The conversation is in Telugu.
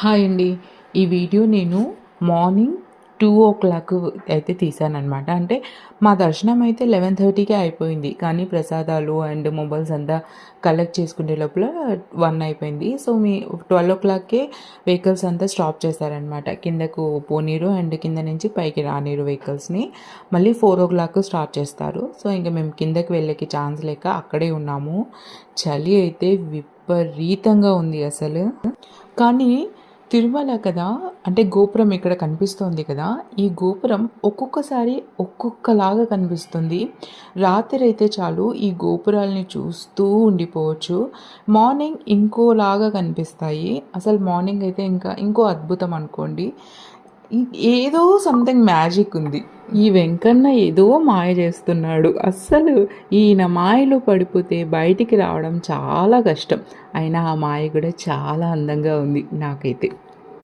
హాయ్ అండి. ఈ వీడియో నేను మార్నింగ్ టూ ఓ క్లాక్ అయితే తీసానమాట అంటే మా దర్శనం అయితే లెవెన్ థర్టీకే అయిపోయింది. కానీ ప్రసాదాలు అండ్ మొబైల్స్ అంతా కలెక్ట్ చేసుకునే లోపల వన్ అయిపోయింది. సో మీ ట్వెల్వ్ ఓ క్లాక్కే వెహికల్స్ అంతా స్టాప్ చేశారనమాట కిందకు పోనీరు అండ్ కింద నుంచి పైకి రానీరు వెహికల్స్ని. మళ్ళీ ఫోర్ ఓ క్లాక్ స్టార్ట్ చేస్తారు. సో ఇంకా మేము కిందకి వెళ్ళేకి ఛాన్స్ లేక అక్కడే ఉన్నాము. చలి అయితే విపరీతంగా ఉంది అసలు. కానీ తిరుమల కదా? అంటే గోపురం ఇక్కడ కనిపిస్తోంది కదా? ఈ గోపురం ఒక్కొక్కసారి ఒక్కొక్కలాగా కనిపిస్తుంది. రాత్రి అయితే చాలు ఈ గోపురాలని చూస్తూ ఉండిపోవచ్చు. మార్నింగ్ ఇంకోలాగా కనిపిస్తాయి. అసలు మార్నింగ్ అయితే ఇంకా ఇంకో అద్భుతం అనుకోండి. ఏదో సంథింగ్ మ్యాజిక్ ఉంది. ఈ వెంకన్న ఏదో మాయ చేస్తున్నాడు. అస్సలు ఈయన మాయలో పడిపోతే బయటికి రావడం చాలా కష్టం. అయినా ఆ మాయ కూడా చాలా అందంగా ఉంది నాకైతే.